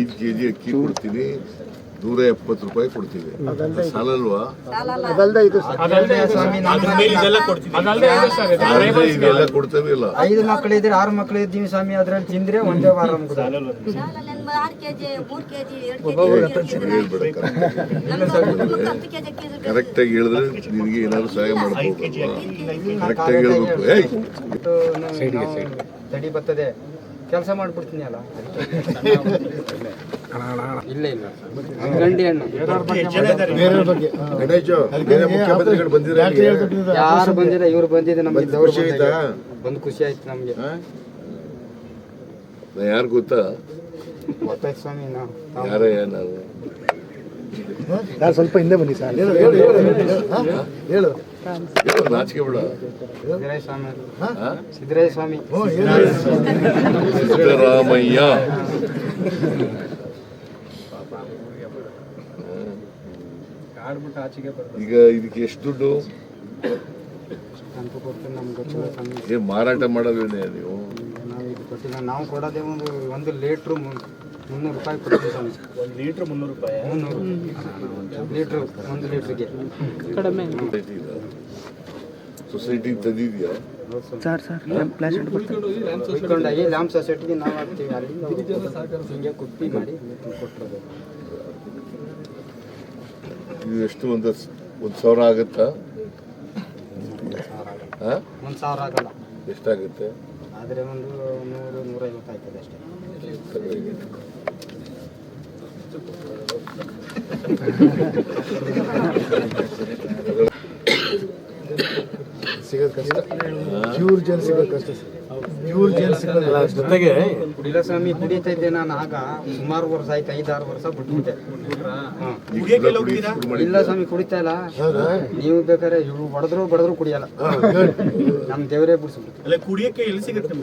ಐದು ಕೆ ಜಿ ಅಕ್ಕಿ ಕೊಡ್ತೀನಿ. ನೂರ ಎಪ್ಪತ್ತು ರೂಪಾಯಿ ಕೊಡ್ತೀವಿ. ಸಾಲಲ್ವಾ? ಇದೆಲ್ಲ ಕೊಡ್ತೀವಿ. ಇಲ್ಲ. ಐದು ಮಕ್ಕಳು ಇದ್ರೆ ಆರು ಮಕ್ಕಳು ಇದ್ದೀವಿ ಸ್ವಾಮಿ ಅದ್ರಲ್ಲಿ ತಿಂದ್ರೆ ಒಂದೇ ವಾರ ಕರೆಕ್ಟ್. ಆಗಿ ಕರೆಕ್ಟಾಗಿ ಹೇಳಿದ್ರೆ ನಿನಗೆ ಏನಾದ್ರು ಸಹಾಯ ಮಾಡ್ಬೋದು ಕರೆಕ್ಟಾಗಿ ಹೇಳ್ಬೇಕು. ಏಯ್! ತಡಿ ಬರ್ತದೆ. ಕೆಲಸ ಮಾಡ್ಬಿಡ್ತೀನಿ ಅಲ್ಲ? ಇಲ್ಲ ಇಲ್ಲ. ಗಂಡಿ ಹಣ್ಣು ಮುಖ್ಯಮಂತ್ರಿಗಳು ಬಂದಿದ್ದಾರೆ ಯಾರು ಬಂದಿಲ್ಲ ಇವ್ರು ಬಂದಿದೆ ನಮ್ಗೆ ದೇವ್ರು ಬಂದಾಗ. ಬಂದು ಖುಷಿ ಆಯ್ತು ನಮ್ಗೆ. ಯಾರು ಗೊತ್ತಾ? ಗೊತ್ತಾಯ್ತು ಸ್ವಾಮಿ ನಾವು ಯಾರೇ ನಾನು ಸ್ವಲ್ಪ ಹಿಂದೆ ಬನ್ನಿ ಸರ್. ಹೇಳು. ನಾಚಿಕೆ ಬೇಡ. ಸಿದ್ದರಾಮಯ್ಯ. ಈಗ ಇದಕ್ಕೆ ಎಷ್ಟು ದುಡ್ಡು? ಏ ಮಾರಾಟ ಮಾಡಲ್ವೇನೆ ನೀವು? ನಾವು ಕೊಡೋದೇ ಒಂದು ಒಂದು ಲೀಟ್ರು ಮುನ್ನೂರು ರೂಪಾಯಿ ಕೊಡ್ತೀವಿ ಸ್ವಾಮಿ ಒಂದು ಲೀಟ್ರ್ ಮುನ್ನೂರು ರೂಪಾಯಿ. ಮುನ್ನೂರು ಲೀಟ್ರ್ ಒಂದು ಲೀಟ್ರಿಗೆ. ಸೊಸೈಟಿ ತಂದಿದ್ಯಾ ಇಟ್ಕೊಂಡಾಗಿ ಲ್ಯಾಂಪ್ ಸೊಸೈಟಿಗೆ ನಾವು ಹಾಕ್ತೀವಿ. ಅಲ್ಲಿ ಹಿಂಗೆ ಕುಪ್ಪಿ ಮಾಡಿ ಕೊಟ್ಟರು ಇದು ಎಷ್ಟು ಒಂದು ಒಂದು ಸಾವಿರ ಆಗುತ್ತಾ? ಒಂದು ಸಾವಿರ ಆಗಲ್ಲ. ಎಷ್ಟಾಗುತ್ತೆ? ಆದರೆ ಒಂದು ನೂರು ನೂರೈವತ್ತು ಆಯ್ತದೆ ಅಷ್ಟೇ. ಸಿಗೋದು ಕಷ್ಟ. ಪ್ಯೂರ್ ಜಲ್ ಸಿಗೋದು ಕಷ್ಟ ಪ್ಯೂರ್ ಜಲ್ ಸಿಗೋದಿಲ್ಲ. ಜೊತೆಗೆ ಕುಡಿಲ ಸ್ವಾಮಿ ಕುಡಿತಾ ಇದ್ದೆ ನಾನು ಆಗ ಸುಮಾರು ವರ್ಷ ಆಯ್ತು ಐದಾರು ವರ್ಷ ಬಿಟ್ಬಿಟ್ಟೆ. ಇಲ್ಲ ಸ್ವಾಮಿ ಕುಡಿತಾ ಇಲ್ಲ. ನೀವು ಬೇಕಾದ್ರೆ ಇವ್ರು ಬಡದ್ರು ಬಡದ್ರು ಕುಡಿಯಲ್ಲ. ನಮ್ಮ ದೇವರೇ ಅಲ್ಲ ಕುಡಿಯಕ್ಕೆ ಎಲ್ಲಿ ಸಿಗುತ್ತೆ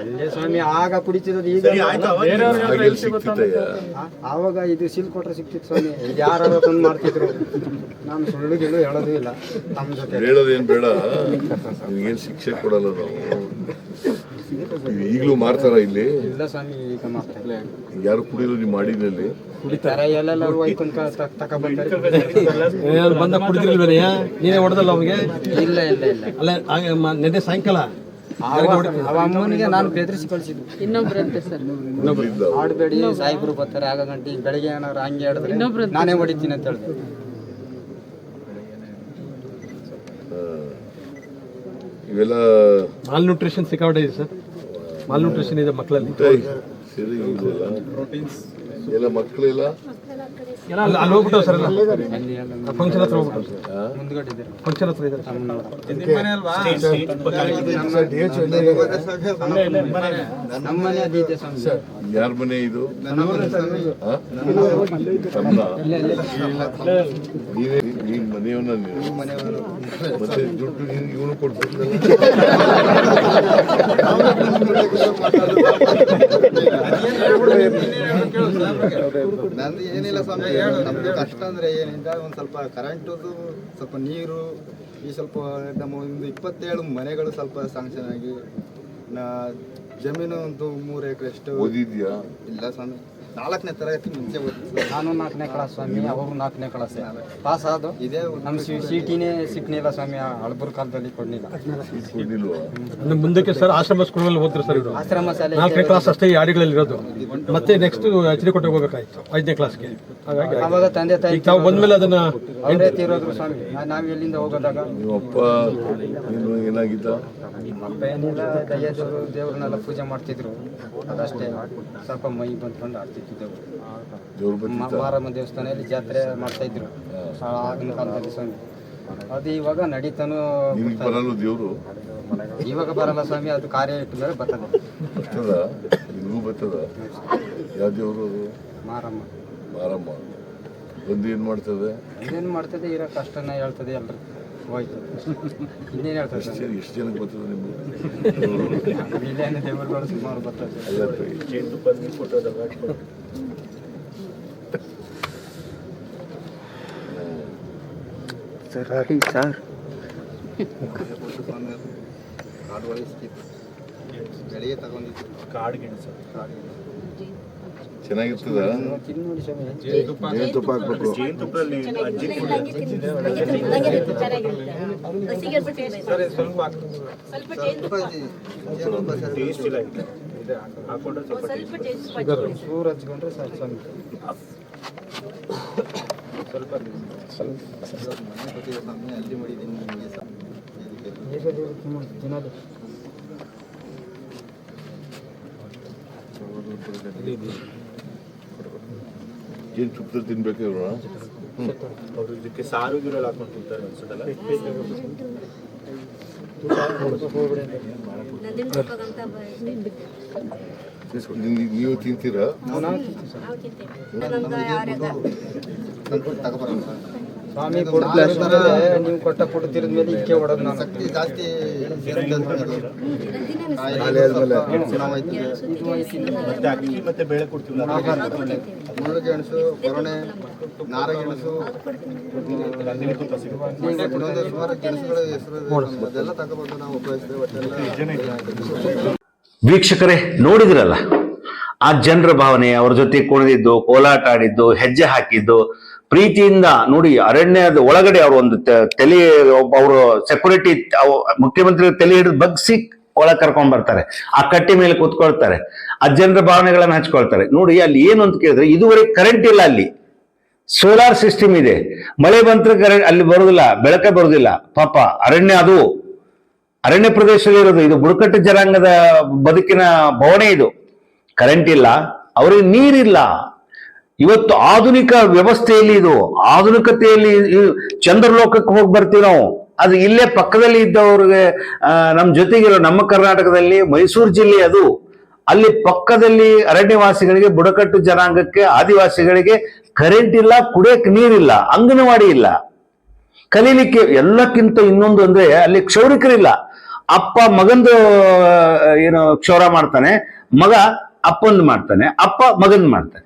ಅಲ್ಲೇ ಸ್ವಾಮಿ ಆಗ ಕುಡಿತಿದ್ದು ಈಗ ಆವಾಗ ಇದು ಸಿಲ್ ಕೊಟ್ರೆ ಸಿಕ್ತಿತ್ತು ಸ್ವಾಮಿ. ಯಾರು ತಂದು ಮಾಡ್ತಿದ್ರು. ನಾನು ಸುಳ್ಳು ಗಿಳ್ಳು ಹೇಳೋದು ಇಲ್ಲ. ತಮ್ಮ ಜೊತೆ. ಹೇಳೋದೇನ್ ಬೇಡ. ನಿಮ್ಗೇನ್ ಶಿಕ್ಷೆ ಕೊಡಲ್ಲ ನಾವು. ಈಗ್ಲೂ ಮಾಡ್ತಾರ ಇಲ್ಲಿ. ಇಲ್ಲ ಸ್ವಾಮಿ ಈಗ ಮಾಡ್ತಾರೆ ಯಾರು ಕುಡಿಯಲು ನೀವು ಮಾಡಿದಲ್ಲಿ ಕುಡಿತಾರೆ. ಎಲ್ಲೆಲ್ಲರೂ ಒಯ್ಕೊಂಡ್ ತಗೊಬಂತಾರೆ ಬಂದ ಕುಡಿದಿಲ್ವೇನೆಯ ನೀನೇ ಹೊಡೆದಲ್ಲ ಅವನಿಗೆ? ಇಲ್ಲ ಇಲ್ಲ ಇಲ್ಲ. ಅಲ್ಲ ಹಾಗೆ ನೆನ್ನೆ ಸಾಯಂಕಾಲ? ಅಮ್ಮನಿಗೆ ನಾನು ಬೆದರಿಸಿ ಕಳಿಸಿದ್ದು ಇನ್ನೊಬ್ರಂತೆ ಸರ್. ಆಡಬೇಡಿ ಸಾಯಿಬ್ರು ಬರ್ತಾರೆ ಆಗ ಗಂಟೆ ಬೆಳಿಗ್ಗೆ ಏನಾರು ಹಂಗೆ ಹೇಳಿದ್ರೆ ನಾನೇ ಹೊಡಿತೀನಿ ಅಂತ ಹೇಳಿದೆ. ಇವೆಲ್ಲ ಮಾಲ್ ನ್ಯೂಟ್ರಿಷನ್ ಸಿಕ್ಕಾಪಟ್ಟೆ ಇದೆ ಸರ್. ಮಾಲ್ ನ್ಯೂಟ್ರಿಷನ್ ಇದೆ ಮಕ್ಕಳಲ್ಲಿ ಎಲ್ಲ ಮಕ್ಕಳೆಲ್ಲ? ಅಲ್ಲಿ ಹೋಗ್ಬಿಟ್ಟು ಸರ್ ಫಂಕ್ಷನ್ ಹತ್ರ ಹೋಗ್ಬಿಟ್ಟು ಫಂಕ್ಷನ್ ಇದೆ ಯಾರ ಮನೆ ಇದು? ನೀವೇ ನೀನ್ ಮನೆಯವನ್ನ ನೀವು. ಮತ್ತೆ ದುಡ್ಡು ಇವನು ಕೊಡ್ತಿದ್ದಲ್ಲ ನಂದು ಏನಿಲ್ಲ ಸ್ವಾಮಿ ನಮ್ದು ಕಷ್ಟ ಅಂದ್ರೆ ಏನಿಲ್ಲ ಒಂದು ಸ್ವಲ್ಪ ಕರೆಂಟದು ಸ್ವಲ್ಪ ನೀರು ಈ ಸ್ವಲ್ಪ ನಮ್ಮ ಒಂದು ಇಪ್ಪತ್ತೇಳು ಮನೆಗಳು ಸ್ವಲ್ಪ ಸಾಂಕ್ಷನ್ ಆಗಿ ನಾ ಜಮೀನು ಒಂದು ಮೂರು ಎಕರೆ ಅಷ್ಟು ಓದಿದ್ಯಾ? ಇಲ್ಲ ಸ್ವಾಮಿ. ನಾಲ್ಕನೇ ತರಗತಿ ಮುಂಚೆ ಓದಿದ್ದು ನಾನು ನಾಲ್ಕನೇ ಕ್ಲಾಸ್ ಸ್ವಾಮಿ ಅವರು ನಾಲ್ಕನೇ ಕ್ಲಾಸ್ ಪಾಸ್ ಆದು ಇದೇ ನಮ್ಮ ಸೀಟಿನೇ ಸಿಕ್ನಿಲ್ಲ ಸ್ವಾಮಿ ಹಳಬರ್ ಕಾಲದಲ್ಲಿ ಕೊಡ್ಲಿಲ್ಲ. ಮುಂದಕ್ಕೆ ಸರ್ ಆಶ್ರಮ ಸ್ಕೂಲಲ್ಲಿ ಹೋದ್ರು ಸರ್ ಇವರು ಆಶ್ರಮ ಶಾಲೆ ನಾಲ್ಕನೇ ಕ್ಲಾಸ್ ಅಷ್ಟೇ ಈ ಹಾಡಿಗಳಲ್ಲಿ ಇರೋದು. ಮತ್ತೆ ನೆಕ್ಸ್ಟ್ ಎಚ್ ಡಿ ಕೊಟ್ಟು ಹೋಗ್ಬೇಕಾಯ್ತು ಐದನೇ ಕ್ಲಾಸ್ಗೆ ಹಾಗಾಗಿ ಅವಾಗ ತಂದೆ ತಾಯಿ ತಾವು ಬಂದ್ಮೇಲೆ ಅದನ್ನ ಅವರೇ ತೀರೋದ್ರು ಸ್ವಾಮಿ. ನಾವು ಎಲ್ಲಿಂದ ಹೋಗೋದಾಗ? ಅಪ್ಪ ನೀನು ಏನಾಗಿದ್ದ? ಅಪ್ಪ ಏನಿಲ್ಲ ದಯ್ಯ ದೇವ್ರನ್ನೆಲ್ಲ ಪೂಜೆ ಮಾಡ್ತಿದ್ರು. ಅದಷ್ಟೇ. ಸ್ವಲ್ಪ ಮೈ ಬಂದ್ಕೊಂಡು ಆಡ್ತಿತ್ತು ದೇವ್ರು ದೇವ್ರ ಮ- ಬಂದಿದ್ದ ಮಾರಮ್ಮ ದೇವಸ್ಥಾನದಲ್ಲಿ ಜಾತ್ರೆ ಮಾಡ್ತಾ ಇದ್ರು. ಆಗಿನ ಕಾಲದಲ್ಲಿ ಸ್ವಾಮಿ. ಅದು ಇವಾಗ ನಡೀತಾನು ದೇವರು ಬರಲ್ಲ ದೇವ್ರು? ಇವಾಗ ಬರಲ್ಲ ಸ್ವಾಮಿ ಅದು ಕಾರ್ಯ ಇಟ್ಟಿದ್ರೆ ಮೇಲೆ ಬರ್ತದೆ. ಬರ್ತದ? ನಿನಗೂ ಬರ್ತದ? ಯಾವ ದೇವ್ರು ಮಾರಮ್ಮ. ಮಾರಮ್ಮ. ಬಂದು ಏನ್ ಮಾಡ್ತದೆ? ಇನ್ನೇನು ಮಾಡ್ತದೆ ಇರೋ ಕಷ್ಟನ ಹೇಳ್ತದೆ ಎಲ್ರು. ಹೋಯ್ತು. ಇನ್ನೇನು ಹೇಳ್ತದೆ ಎಷ್ಟು ಜನ ಎಷ್ಟು ಜನಕ್ಕೆ ಬರ್ತದೆ ನಿಮ್ಗೆ? ಇಲ್ಲೇನು ದೇವರುಗಳು ಸುಮಾರು ಬರ್ತದೆ. ಸರ್. ಸರ್ ಚೆನ್ನಾಗಿರ್ತದ ಜೇನುತುಪ್ಪ ಹಾಕ್ಬೇಕು. ಸ್ವಲ್ಪ. ಚೂರು ಹಚ್ಕೊಂಡ್ರೆ ಸಾಕು ಸ್ವಾಮಿ ಸ್ವಲ್ಪ ಮನೆ ಕೊಟ್ಟಿದ್ದೆ ಸ್ವಾಮಿ ಅಲ್ಲಿ ಮಾಡಿದ್ದೀನಿ ನಿಮಗೆ ಸಹ ಇದಕ್ಕೆ ಈಗ ದೇವ್ರು ತಿನ್ನು- ತಿನ್ನೋದು ಜೇನುತುಪ್ಪದಲ್ಲಿ ತಿನ್ಬೇಕು ಇವರು? ಅವ್ರು ಇದಕ್ಕೆ ಸಾರು ಗಿರಲ್ ಹಾಕೊಂಡು ತಿಂತಾರೆ ಅನ್ಸುತ್ತಲ್ಲ? ನೀವು- ತಿಂತೀರಾ? ತಗೊಬರೋಣ ಸ್ವಾಮಿ ನೀವು ಕೊಟ್ಟ ಫುಡ್ ತಿರಿದ ಮೇಲೆ ಇಕ್ಕೆ ಹೊಡೋದು ನಾನು. ಶಕ್ತಿ ಜಾಸ್ತಿ ಮತ್ತೆ ಅಕ್ಕಿ ಮತ್ತೆ ಬೇಳೆ ಕೊಡ್ತೀವಿ ಮುಳ್ಳುಗೆಣಸು ಕೊರಣೆ ನಾರಗೆಣಸು ಇನ್ನೊಂದು ಸುಮಾರು ಗೆಣಸುಗಳ ಹೆಸರು. ಅದೆಲ್ಲ ತಗೊಬಂದು ನಾವು ಉಪಯೋಗಿಸ್ತೇವೆ ಒಟ್ಟೆಲ್ಲ ವೀಕ್ಷಕರೇ ನೋಡಿದ್ರಲ್ಲ? ಆ ಜನರ ಭಾವನೆ ಅವ್ರ ಜೊತೆ ಕುಣಿದಿದ್ದು ಕೋಲಾಟ ಆಡಿದ್ದು ಹೆಜ್ಜೆ ಹಾಕಿದ್ದು ಪ್ರೀತಿಯಿಂದ ನೋಡಿ ಅರಣ್ಯದ ಒಳಗಡೆ ಅವರು ಒಂದು ತಲೆ ಅವರು ಸೆಕ್ಯೂರಿಟಿ ಮುಖ್ಯಮಂತ್ರಿ ತಲೆ ಹಿಡಿದು ಬಗ್ಸಿ ಒಳಗೆ ಕರ್ಕೊಂಡ್ ಬರ್ತಾರೆ. ಆ ಕಟ್ಟೆ ಮೇಲೆ ಕೂತ್ಕೊಳ್ತಾರೆ. ಆ ಜನರ ಭಾವನೆಗಳನ್ನ ಹಚ್ಕೊಳ್ತಾರೆ. ನೋಡಿ ಅಲ್ಲಿ ಏನು ಅಂತ ಕೇಳಿದ್ರೆ ಇದುವರೆಗೆ ಕರೆಂಟ್ ಇಲ್ಲ ಅಲ್ಲಿ. ಸೋಲಾರ್ ಸಿಸ್ಟಮ್ ಇದೆ. ಮಳೆ ಬಂತ್ರ ಕರೆಂಟ್ ಅಲ್ಲಿ ಬರೋದಿಲ್ಲ, ಬೆಳಕೆ ಬರೋದಿಲ್ಲ. ಪಾಪ ಅರಣ್ಯ ಅದು. ಅರಣ್ಯ ಪ್ರದೇಶದಲ್ಲಿ ಇರೋದು. ಇದು ಬುಡಕಟ್ಟು ಜನಾಂಗದ ಬದುಕಿನ ಭವನೆ ಇದು. ಕರೆಂಟ್ ಇಲ್ಲ. ಅವರಿಗೆ ನೀರಿಲ್ಲ. ಇವತ್ತು ಆಧುನಿಕ ವ್ಯವಸ್ಥೆಯಲ್ಲಿ ಇದು, ಆಧುನಿಕತೆಯಲ್ಲಿ ಚಂದ್ರಲೋಕಕ್ಕೆ ಹೋಗಿ ಬರ್ತೀವಿ ನಾವು. ಅದು ಇಲ್ಲೇ ಪಕ್ಕದಲ್ಲಿ ಇದ್ದವ್ರಿಗೆ ನಮ್ಮ ಜೊತೆಗಿರೋ ನಮ್ಮ ಕರ್ನಾಟಕದಲ್ಲಿ, ಮೈಸೂರು ಜಿಲ್ಲೆ ಅದು. ಅಲ್ಲಿ ಪಕ್ಕದಲ್ಲಿ ಅರಣ್ಯವಾಸಿಗಳಿಗೆ, ಬುಡಕಟ್ಟು ಜನಾಂಗಕ್ಕೆ, ಆದಿವಾಸಿಗಳಿಗೆ ಕರೆಂಟ್ ಇಲ್ಲ ಕುಡಿಯಕ್ಕೆ ನೀರಿಲ್ಲ ಅಂಗನವಾಡಿ ಇಲ್ಲ. ಕಲೀಲಿಕ್ಕೆ ಎಲ್ಲಕ್ಕಿಂತ ಇನ್ನೊಂದು ಅಂದ್ರೆ ಅಲ್ಲಿ ಕ್ಷೌರಿಕರಿಲ್ಲ. ಅಪ್ಪ ಮಗಂದು ಏನು ಕ್ಷೌರ ಮಾಡ್ತಾನೆ, ಮಗ ಅಪ್ಪಂದು ಮಾಡ್ತಾನೆ, ಅಪ್ಪ ಮಗಂದು ಮಾಡ್ತಾನೆ.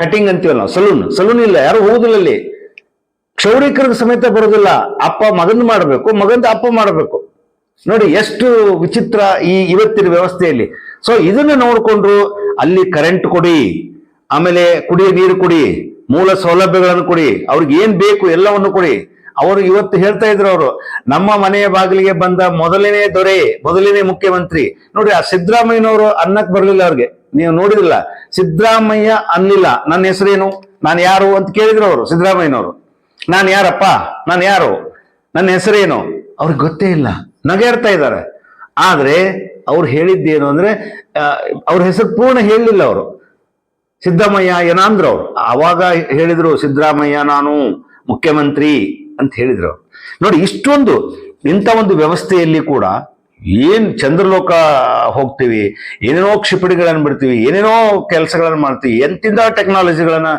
ಕಟಿಂಗ್ ಅಂತೀವಲ್ಲ ನಾವು? ಸಲೂನ್. ಸಲೂನ್ ಇಲ್ಲ, ಯಾರು ಹೋಗುದಿಲ್ಲ ಅಲ್ಲಿ. ಕ್ಷೌರಿಕರಿಗೆ ಸಮೇತ ಬರೋದಿಲ್ಲ. ಅಪ್ಪ ಮಗಂದು ಮಾಡಬೇಕು, ಮಗಂದು ಅಪ್ಪ ಮಾಡಬೇಕು. ನೋಡಿ, ಎಷ್ಟು ವಿಚಿತ್ರ ಈ ಇವತ್ತಿನ ವ್ಯವಸ್ಥೆಯಲ್ಲಿ. ಸೊ ಇದನ್ನ ನೋಡ್ಕೊಂಡ್ರು ಅಲ್ಲಿ ಕರೆಂಟ್ ಕೊಡಿ, ಆಮೇಲೆ ಕುಡಿಯ ನೀರು ಕೊಡಿ, ಮೂಲ ಸೌಲಭ್ಯಗಳನ್ನು ಕೊಡಿ, ಅವ್ರಿಗೆ ಏನ್ ಬೇಕು ಎಲ್ಲವನ್ನು ಕೊಡಿ. ಅವರು ಇವತ್ತು ಹೇಳ್ತಾ ಇದ್ರು ಅವರು, ನಮ್ಮ ಮನೆಯ ಬಾಗಿಲಿಗೆ ಬಂದ ಮೊದಲನೇ ದೊರೆ, ಮೊದಲನೇ ಮುಖ್ಯಮಂತ್ರಿ. ನೋಡಿ, ಆ ಸಿದ್ದರಾಮಯ್ಯನವರು ಅನ್ನಕ್ ಬರಲಿಲ್ಲ ಅವ್ರಿಗೆ. ನೀವು ನೋಡಿದಿಲ್ಲ ಸಿದ್ದರಾಮಯ್ಯ ಅನ್ನಿಲ್ಲ ನನ್ನ ಹೆಸರೇನು? ನಾನು ಯಾರು ಅಂತ ಕೇಳಿದ್ರು ಅವರು ಸಿದ್ದರಾಮಯ್ಯನವರು. ನಾನು ಯಾರಪ್ಪ? ನಾನು ಯಾರು? ನನ್ನ ಹೆಸರೇನು? ಅವ್ರಿಗೆ ಗೊತ್ತೇ ಇಲ್ಲ. ನಗೇರ್ತಾ ಇದ್ದಾರೆ. ಆದರೆ ಅವ್ರು ಹೇಳಿದ್ದೇನು ಅಂದ್ರೆ ಅವ್ರ ಹೆಸರು ಪೂರ್ಣ ಹೇಳಲಿಲ್ಲ ಅವರು. ಸಿದ್ದರಾಮಯ್ಯ ಏನಂದ್ರು ಅವ್ರು. ಆವಾಗ ಹೇಳಿದರು ಸಿದ್ದರಾಮಯ್ಯ ನಾನು ಮುಖ್ಯಮಂತ್ರಿ ಅಂತ ಹೇಳಿದರು ನೋಡಿ ಇಷ್ಟೊಂದು ಇಂಥ ಒಂದು ವ್ಯವಸ್ಥೆಯಲ್ಲಿ ಕೂಡ ಏನ್ ಚಂದ್ರಲೋಕ ಹೋಗ್ತೀವಿ, ಏನೇನೋ ಕ್ಷಿಪಣಿಗಳನ್ನ ಬಿಡ್ತೀವಿ, ಏನೇನೋ ಕೆಲಸಗಳನ್ನು ಮಾಡ್ತೀವಿ, ಎಂತಿಂದ ಟೆಕ್ನಾಲಜಿಗಳನ್ನು